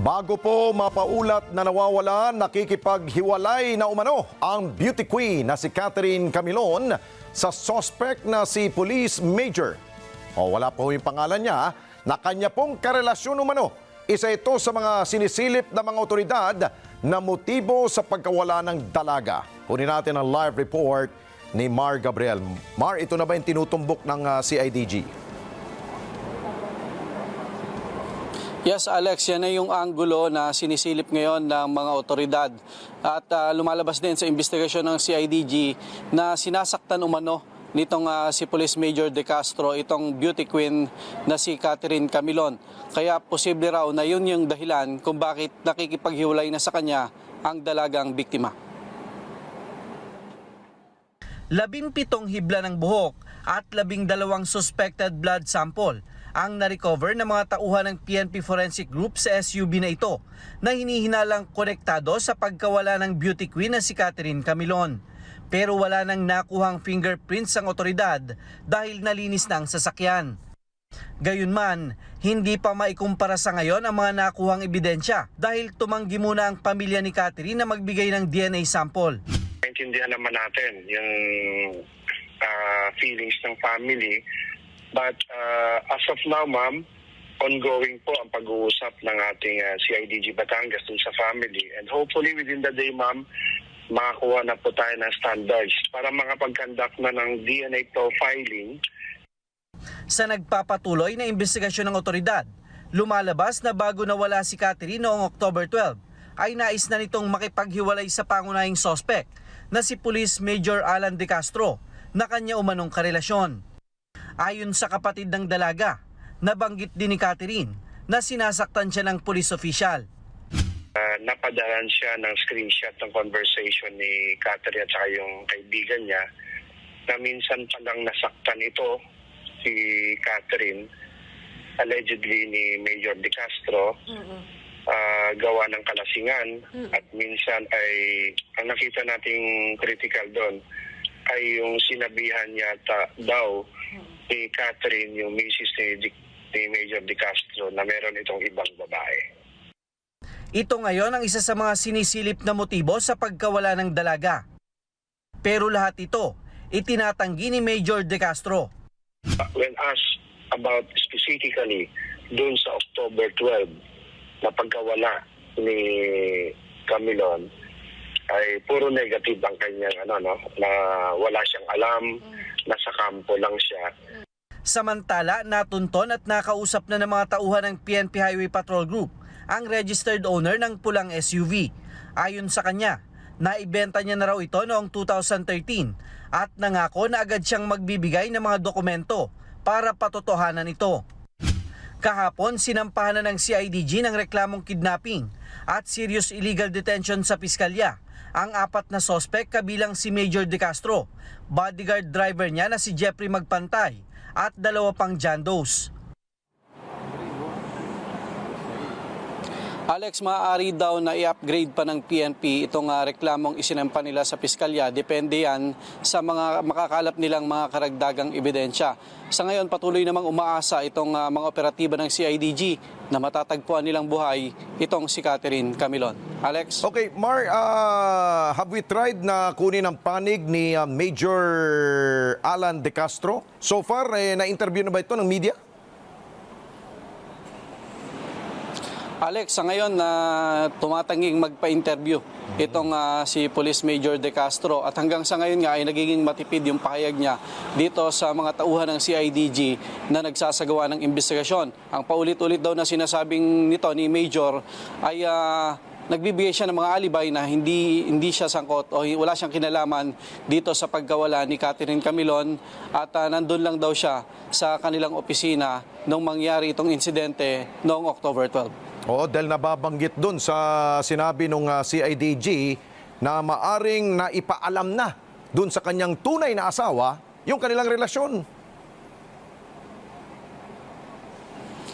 Bago po mapaulat na nawawala, nakikipaghiwalay na umano ang beauty queen na si Catherine Camilon sa suspect na si Police Major. O wala po yung pangalan niya na kanya pong karelasyon umano. Isa ito sa mga sinisilip ng mga otoridad na motibo sa pagkawala ng dalaga. Kunin natin ang live report ni Mar Gabriel. Mar, ito na ba yung tinutumbok ng ah, CIDG? Yes, Alex, yan na yung anggulo na sinisilip ngayon ng mga otoridad. At ah, lumalabas din sa investigasyon ng CIDG na sinasaktan umano nitong ah, si Police Major De Castro, itong beauty queen na si Catherine Camilon. Kaya posible raw na yun yung dahilan kung bakit nakikipaghiwalay na sa kanya ang dalagang biktima. Labing pitong hibla ng buhok at labing dalawang suspected blood sample ang na-recover ng mga tauhan ng PNP Forensic Group sa SUV na ito na hinihinalang konektado sa pagkawala ng beauty queen na si Catherine Camilon. Pero wala nang nakuhang fingerprints ang otoridad dahil nalinis na ang sasakyan. Gayunman, hindi pa maikumpara sa ngayon ang mga nakuhang ebidensya dahil tumanggi muna ang pamilya ni Catherine na magbigay ng DNA sample. Maintindihan naman natin yung ah, feelings ng family. But ah, as of now, ma'am, ongoing po ang pag-uusap ng ating ah, CIDG Batangas dun sa family. And hopefully within the day, ma'am, makakuha na po tayo ng standards para makapag-conduct na ng DNA profiling Sa nagpapatuloy na investigasyon ng otoridad, lumalabas na bago nawala si Catherine noong October 12, ay nais na nitong makipaghiwalay sa pangunahing sospek na si Police Major Alan De Castro na kanya umanong karelasyon. Ayon sa kapatid ng dalaga, nabanggit din ni Catherine na sinasaktan siya ng police official. uh, napadalan siya ng screenshot ng conversation ni Catherine at saka yung kaibigan niya na minsan palang nasaktan ito si Catherine allegedly ni Major De Castro ah, gawa ng kalasingan at minsan ay ang nakita nating critical doon ay yung sinabihan niya ta- daw ni Catherine yung misis ni, Di- ni Major De Castro na meron itong ibang babae. Ito ngayon ang isa sa mga sinisilip na motibo sa pagkawala ng dalaga. Pero lahat ito, itinatanggi ni Major De Castro. when asked about specifically doon sa October 12 na pagkawala ni Camilon ay puro negative ang kanyang ano no na wala siyang alam nasa kampo lang siya Samantala, natunton at nakausap na ng mga tauhan ng PNP Highway Patrol Group ang registered owner ng pulang SUV. Ayon sa kanya, naibenta niya na raw ito noong 2013 at nangako na agad siyang magbibigay ng mga dokumento para patotohanan ito. Kahapon, sinampahan na ng CIDG ng reklamong kidnapping at serious illegal detention sa piskalya ang apat na sospek kabilang si Major De Castro, bodyguard driver niya na si Jeffrey Magpantay at dalawa pang John Does. Alex, maaari daw na i-upgrade pa ng PNP itong ah, reklamong isinampa nila sa piskalya. Depende yan sa mga makakalap nilang mga karagdagang ebidensya. Sa ngayon, patuloy namang umaasa itong ah, mga operatiba ng CIDG na matatagpuan nilang buhay itong si Catherine Camilon. Alex? Okay, Mar, ah, have we tried na kunin ang panig ni Major Alan De Castro? So far, eh, na-interview na ba ito ng media? Alex, sa ngayon na tumatanging magpa-interview itong ah, si Police Major De Castro at hanggang sa ngayon nga ay nagiging matipid yung pahayag niya dito sa mga tauhan ng CIDG na nagsasagawa ng investigasyon. Ang paulit-ulit daw na sinasabing nito ni Major ay ah, nagbibigay siya ng mga alibay na hindi hindi siya sangkot o wala siyang kinalaman dito sa pagkawala ni Catherine Camilon at ah, nandun lang daw siya sa kanilang opisina nung mangyari itong insidente noong October 12. Oo, dahil nababanggit doon sa sinabi ng CIDG na maaring naipaalam na doon sa kanyang tunay na asawa yung kanilang relasyon.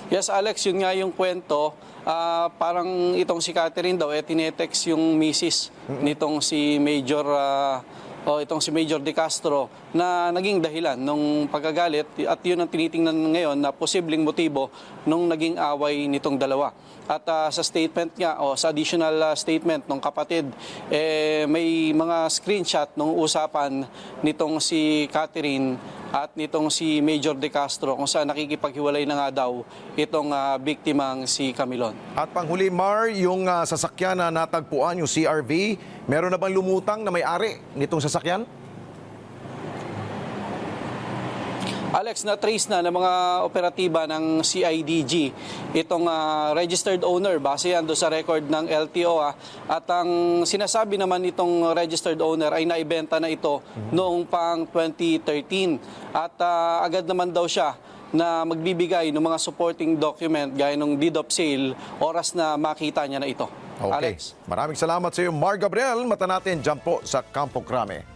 Yes, Alex, yun nga yung kwento. Ah, parang itong si Catherine daw, eh, tinetext yung misis nitong si Major ah, o itong si Major De Castro na naging dahilan nung pagkagalit at yun ang tinitingnan ngayon na posibleng motibo nung naging away nitong dalawa. At ah, sa statement nga o sa additional ah, statement ng kapatid, eh, may mga screenshot nung usapan nitong si Catherine at nitong si Major De Castro kung saan nakikipaghiwalay na nga daw itong ah, biktimang si Camilon. At panghuli, Mar, yung ah, sasakyan na natagpuan, yung CRV, meron na bang lumutang na may-ari nitong sasakyan? Alex, na-trace na ng mga operatiba ng CIDG itong ah, registered owner base yan doon sa record ng LTO ah. at ang sinasabi naman itong registered owner ay naibenta na ito noong pang 2013 at ah, agad naman daw siya na magbibigay ng mga supporting document gaya ng deed of sale oras na makita niya na ito. Okay. Alex. Maraming salamat sa iyo, Mar Gabriel. Mata natin dyan po sa Campo Crame.